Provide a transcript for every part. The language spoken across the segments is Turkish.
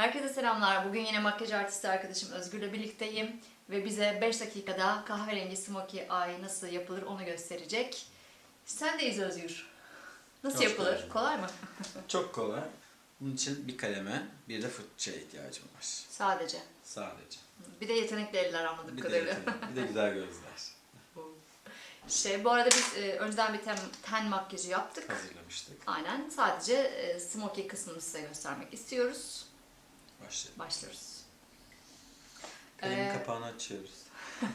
Herkese selamlar. Bugün yine makyaj artisti arkadaşım Özgür'le birlikteyim. Ve bize 5 dakikada kahverengi smokey eye nasıl yapılır onu gösterecek. Sendeyiz Özgür. Nasıl Hoş yapılır? geldin. Kolay mı? Çok kolay. Bunun için bir kaleme, bir de fırçaya ihtiyacım var. Sadece. Sadece. Bir de yetenekli eller anladık Bir de, kadarıyla. yetenek, bir de güzel gözler. Şey, bu arada biz e, önceden bir ten, ten makyajı yaptık. Hazırlamıştık. Aynen. Sadece e, smokey kısmını size göstermek istiyoruz. Başlayalım. Başlıyoruz. Kalemin Ee, kapağını açıyoruz.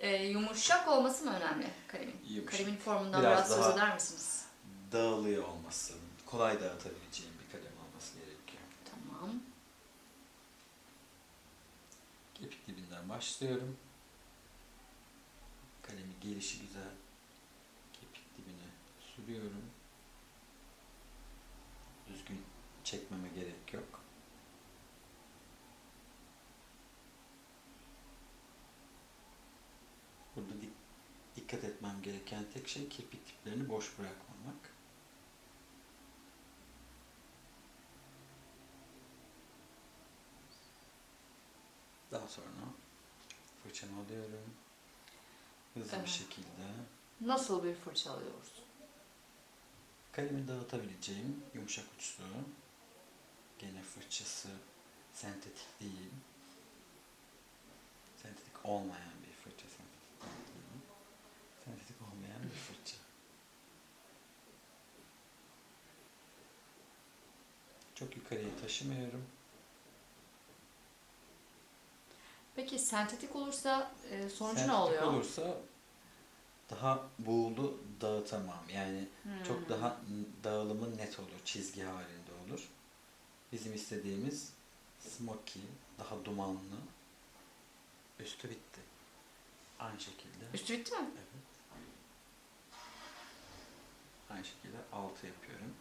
E, yumuşak olması mı önemli kalemin? Yumuşak. Kalemin formundan Biraz biraz, söz eder misiniz? Dağılıyor olması, kolay dağıtabileceğim bir kalem olması gerekiyor. Tamam. Kepik dibinden başlıyorum. Kalemi gelişi güzel. Kepik dibine sürüyorum. Düzgün çekmeme gerek yok. Gereken tek şey kirpik diplerini boş bırakmamak. Daha sonra fırçamı alıyorum. Hızlı Evet. bir şekilde Nasıl bir fırça alıyoruz? kalemi dağıtabileceğim yumuşak uçlu. Gene fırçası sentetik değil. Sentetik olmayan bir fırça. Sentetik değil. Sentetik olmayan bir fırça. Yukarıya taşımıyorum. Peki sentetik olursa e, sonucu ne Sentetik oluyor? olursa daha buğulu dağıtamam. Yani Hmm. çok daha dağılımı net olur, çizgi halinde olur. Bizim istediğimiz smoky, daha dumanlı. Üstü bitti. Aynı şekilde. Üstü bitti mi? Evet. Aynı şekilde altı yapıyorum.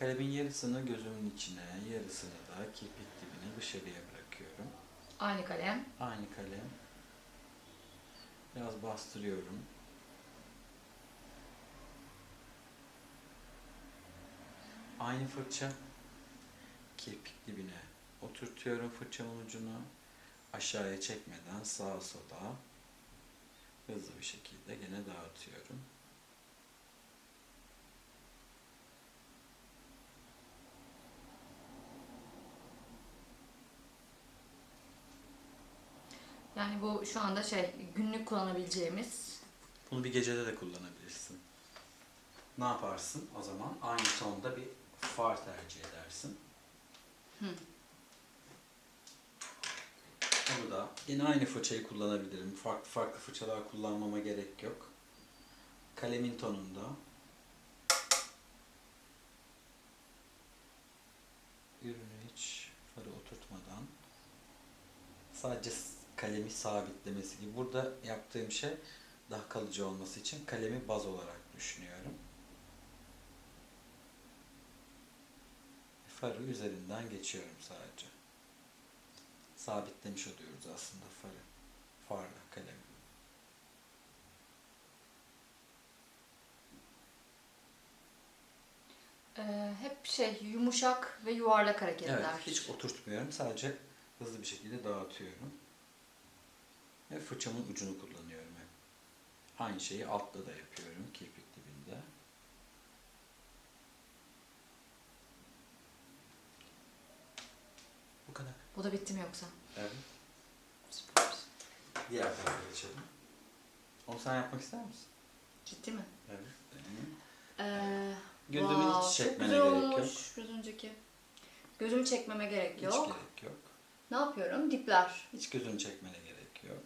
Kalemin yarısını gözümün içine, yarısını da kirpik dibine dışarıya bırakıyorum. Aynı kalem. Aynı kalem. Biraz bastırıyorum. Aynı fırça. Kirpik dibine oturtuyorum fırçamın ucunu. Aşağıya çekmeden sağa sola hızlı bir şekilde gene dağıtıyorum. Yani bu şu anda şey günlük kullanabileceğimiz. Bunu bir gecede de kullanabilirsin. Ne yaparsın o zaman? Aynı tonda bir far tercih edersin. Hı. Onu da yine aynı fırçayı kullanabilirim. Farklı farklı fırçalar kullanmama gerek yok. Kalemin tonunda ürünü hiç farı oturtmadan sadece kalemi sabitlemesi gibi. Burada yaptığım şey daha kalıcı olması için kalemi baz olarak düşünüyorum. Farı üzerinden geçiyorum sadece. Sabitlemiş oluyoruz aslında farı. Farla kalemi. e, hep şey yumuşak ve yuvarlak hareketler. Evet, hiç oturtmuyorum. Sadece hızlı bir şekilde dağıtıyorum. Ve fırçamın ucunu kullanıyorum hep. Aynı şeyi altta da yapıyorum, kirpik dibinde. Bu kadar. Bu da bitti mi yoksa? Evet. Süper. Diğer tarafa geçelim. Onu sen yapmak ister misin? Ciddi mi? Evet. deneyim. Ee, Gözümü wow, hiç çok çekmene güzel gerek olmuş yok. biraz önceki. Gözümü çekmeme gerek Hiç yok. gerek yok. Ne yapıyorum? Dipler. Hiç gözünü çekmene gerek yok.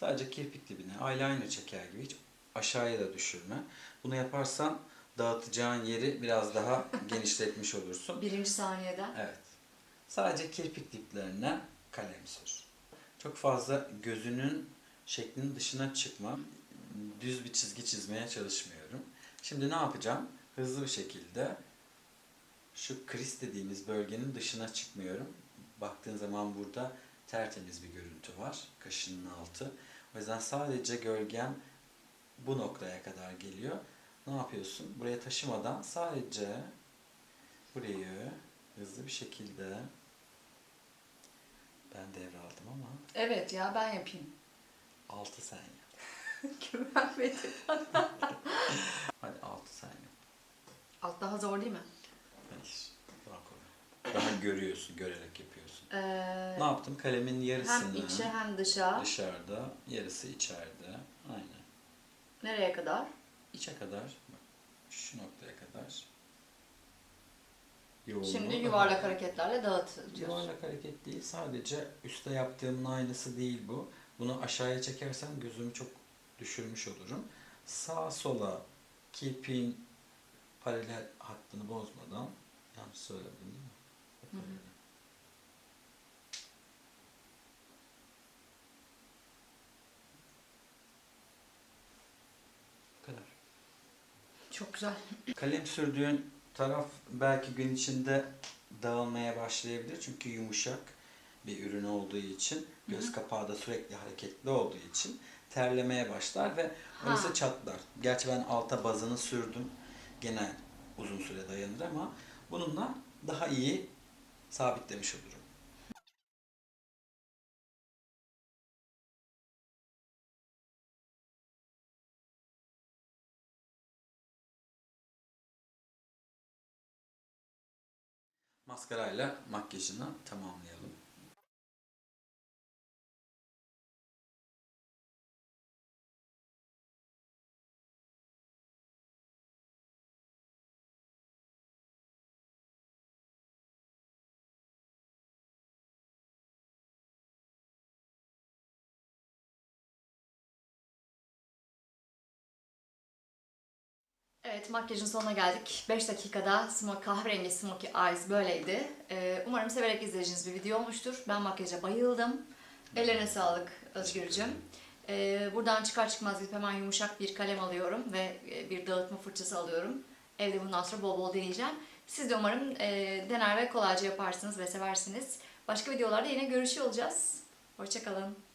Sadece kirpik dibine eyeliner çeker gibi hiç aşağıya da düşürme. Bunu yaparsan dağıtacağın yeri biraz daha genişletmiş olursun. Birinci saniyede. Evet. Sadece kirpik diplerine kalem sür. Çok fazla gözünün şeklinin dışına çıkma. Düz bir çizgi çizmeye çalışmıyorum. Şimdi ne yapacağım? Hızlı bir şekilde şu kriz dediğimiz bölgenin dışına çıkmıyorum. Baktığın zaman burada tertemiz bir görüntü var. Kaşının altı. O yüzden sadece gölgem bu noktaya kadar geliyor. Ne yapıyorsun? Buraya taşımadan sadece burayı hızlı bir şekilde Ben devraldım ama Evet ya ben yapayım. 6 sen yap. Güvenmedim. Hadi 6 sen yap. Alt daha zor değil mi? Hayır. Daha kolay. Daha görüyorsun, görerek yapıyorsun. Ee, Ne yaptım? Kalemin yarısını hem içe hem dışa. dışarıda, yarısı içeride. Aynen. Nereye kadar? İçe kadar, bak şu noktaya kadar. Yoğunluğu Şimdi daha- yuvarlak hareketlerle dağıtıyoruz. Yuvarlak hareket değil, sadece üstte yaptığımın aynısı değil bu. Bunu aşağıya çekersem gözümü çok düşürmüş olurum. Sağa sola kirpiğin paralel hattını bozmadan, yanlış söyledim değil mi? Hı hı. öyle. Bu kadar. Çok güzel. Kalem sürdüğün taraf belki gün içinde dağılmaya başlayabilir. Çünkü yumuşak bir ürün olduğu için, göz kapağı da sürekli hareketli olduğu için terlemeye başlar ve orası Ha. çatlar. Gerçi ben alta bazını sürdüm. Gene uzun süre dayanır ama bununla daha iyi sabitlemiş olurum. Maskarayla makyajını tamamlayalım. Evet makyajın sonuna geldik. 5 dakikada smoke, kahverengi smokey eyes böyleydi. Ee, umarım severek izleyeceğiniz bir video olmuştur. Ben makyaja bayıldım. Ellerine sağlık Özgürcüm. Ee, buradan çıkar çıkmaz gidip hemen yumuşak bir kalem alıyorum ve e, bir dağıtma fırçası alıyorum. Evde bundan sonra bol bol deneyeceğim. Siz de umarım e, dener ve kolayca yaparsınız ve seversiniz. Başka videolarda yine görüşüyor olacağız. Hoşçakalın.